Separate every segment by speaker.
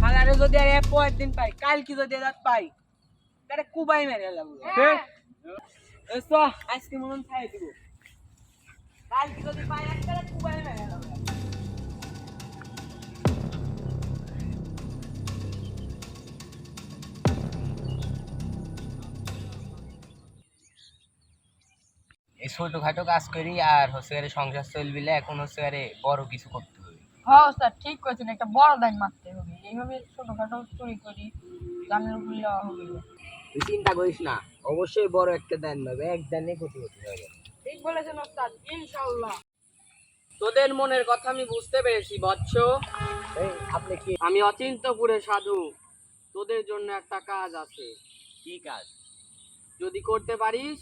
Speaker 1: খালারে যদি আর পরের দিন পাই কাল কি যদি রাত পাই তাহলে কুবাই মেরে এসো আজকে মন খাই দিব। কাল কি যদি পাই একটা কুবাই মেরে
Speaker 2: ছোটখাটো কাজ করি আর হচ্ছে সংসার চলবিলে এখন হচ্ছে আরে বড় কিছু করতে
Speaker 3: হ্যাঁ স্যার ঠিক করেছেন একটা বড় দান মারতে হবে। এইভাবে ছোটখাটো চুরি করি গানের উপর দেওয়া হবে।
Speaker 2: তুই চিন্তা করিস না অবশ্যই বড় একটা দান হবে এক দানে ক্ষতি হতে হবে
Speaker 3: ঠিক বলেছেন ওস্তাদ ইনশাআল্লাহ।
Speaker 1: তোদের মনের কথা আমি বুঝতে পেরেছি বৎস।
Speaker 2: আপনি কি
Speaker 1: আমি অচিন্তপুরে সাধু তোদের জন্য একটা কাজ আছে।
Speaker 2: কি কাজ?
Speaker 1: যদি করতে পারিস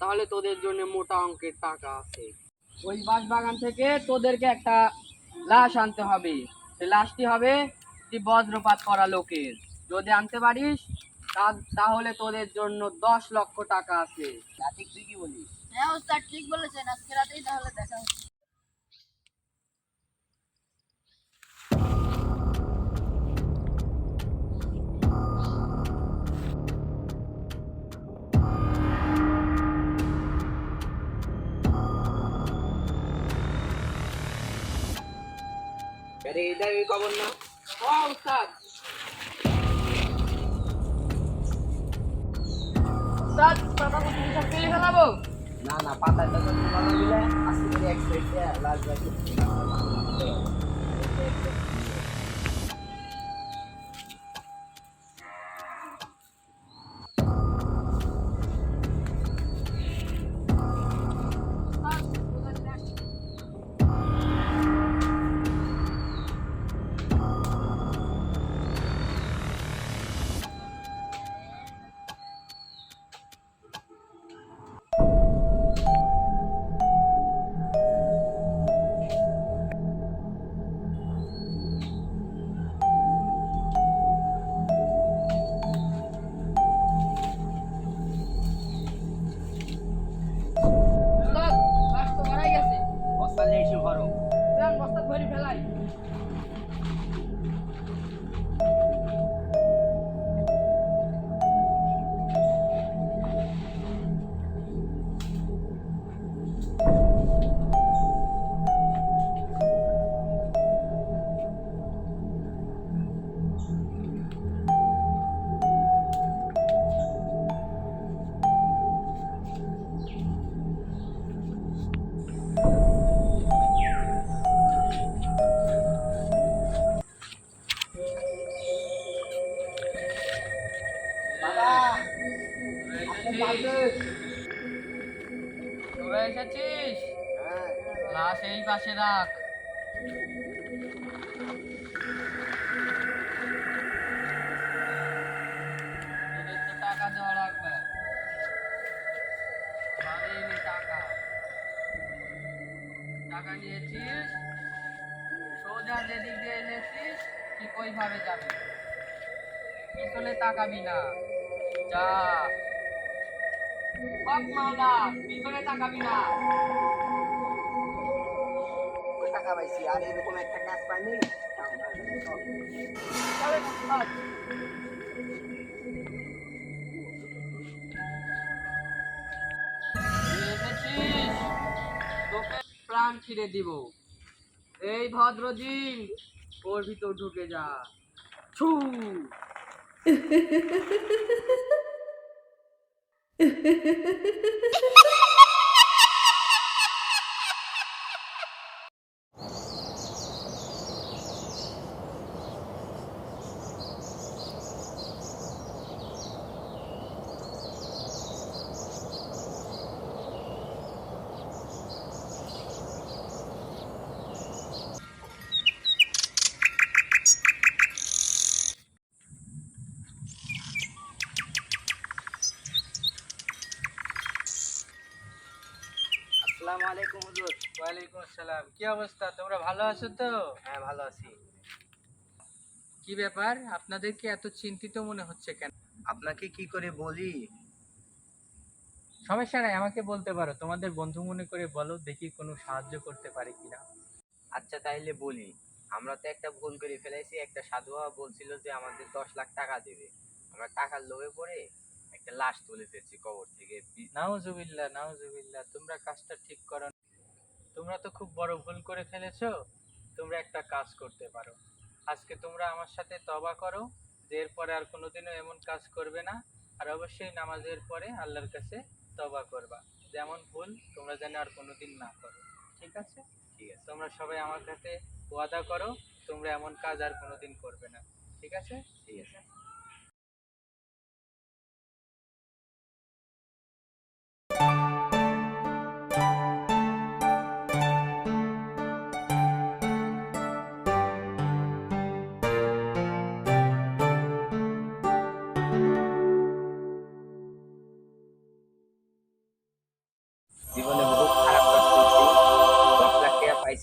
Speaker 1: তাহলে তোদের জন্য মোটা অঙ্কের টাকা আছে। ওই বাঁশ বাগান থেকে তোদেরকে একটা লাশ আনতে হবে। সে লাশটি হবে একটি বজ্রপাত করা লোকের। যদি আনতে পারিস তাহলে তোদের জন্য দশ লক্ষ টাকা আছে।
Speaker 2: ঠিক তুই কি বলিস।
Speaker 3: হ্যাঁ ঠিক বলেছেন। আজকে রাতেই তাহলে দেখা হচ্ছে।
Speaker 2: আরে এটা এই খবর না
Speaker 1: ও উস্তাদ
Speaker 3: ওস্তাদ কথা কথা সব
Speaker 2: না না পাতা ভালো দিলে আজকে এক সাইডে লাল
Speaker 1: এসেছিস? লাশ এই পাশে রাখ। টাকা দেওয়া টাকা। টাকা নিয়েছিস? সোজা যেদিক দিয়ে এনেছিস, ঠিক ওইভাবে যাবি। পিছনে তাকাবি না। যা। হক মাওলা পিছনে তাকাবি না।
Speaker 2: টাকা পাইছি আর এরকম একটা কাজ পাইনি
Speaker 1: প্রাণ ফিরে দিব। এই ভদ্র ভদ্রদিন ওর ভিতর ঢুকে যা। ছু।
Speaker 2: Ha ha ha ha ha! আলাইকুম হুজুর।
Speaker 1: ওয়ালাইকুম আসসালাম। কি অবস্থা? তোমরা ভালো আছো তো?
Speaker 2: হ্যাঁ ভালো আছি।
Speaker 1: কি ব্যাপার? আপনাদেরকে এত চিন্তিত মনে হচ্ছে কেন?
Speaker 2: আপনাকে কি করে বলি?
Speaker 1: সমস্যা নাই আমাকে বলতে পারো। তোমাদের বন্ধু মনে করে বলো দেখি কোনো সাহায্য করতে পারি কিনা।
Speaker 2: আচ্ছা তাইলে বলি। আমরা তো একটা ভুল করে ফেলেছি একটা সাধু বাবা বলছিল যে আমাদের দশ লাখ টাকা দেবে। আমরা টাকার লোভে পড়ে একটা লাশ তুলে ফেলছি কবর থেকে।
Speaker 4: নাউজুবিল্লাহ নাউজুবিল্লাহ তোমরা কাজটা ঠিক করো না। তোমরা তো খুব বড় ভুল করে ফেলেছো তোমরা একটা কাজ করতে পারো। আজকে তোমরা আমার সাথে তবা করো যে এরপরে আর কোনোদিনও এমন কাজ করবে না। আর অবশ্যই নামাজের পরে আল্লাহর কাছে তবা করবা। যেমন ভুল তোমরা যেন আর কোনোদিন না করো। ঠিক আছে?
Speaker 2: ঠিক আছে।
Speaker 4: তোমরা সবাই আমার কাছে ওয়াদা করো তোমরা এমন কাজ আর কোনোদিন করবে না। ঠিক আছে?
Speaker 2: ঠিক আছে।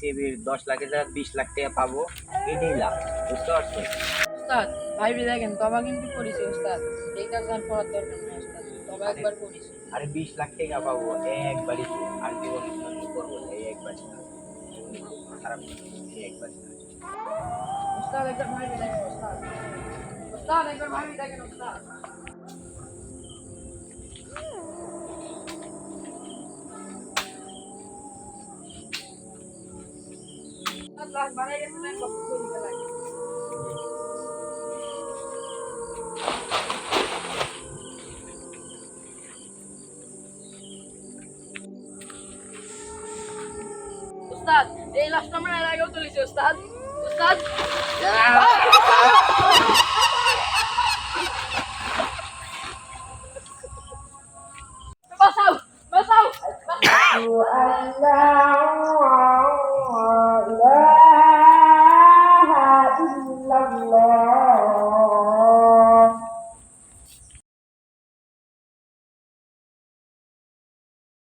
Speaker 2: টাকা পাইছি এবার দশ লাখের জায়গায় বিশ লাখ টাকা পাবো। এটাই লাভ বুঝতে পারছ?
Speaker 3: উস্তাদ ভাইবি দেখেন তবা কিন্তু করেছি উস্তাদ এই কাজ আর করার দরকার নেই উস্তাদ তবা একবার করেছি।
Speaker 2: আরে বিশ লাখ টাকা পাবো একবারই তো। আর জীবনে কোনোদিন করব না এই একবারই না। জীবনে খুব খারাপ এই একবারই না।
Speaker 3: উস্তাদ একবার ভাইবি দেখেন উস্তাদ উস্তাদ একবার ভাইবি দেখেন উস্তাদ উস্তাদ এই লাস্ট আমরা এর আগেও তুলেছি উস্তাদ। উস্তাদ।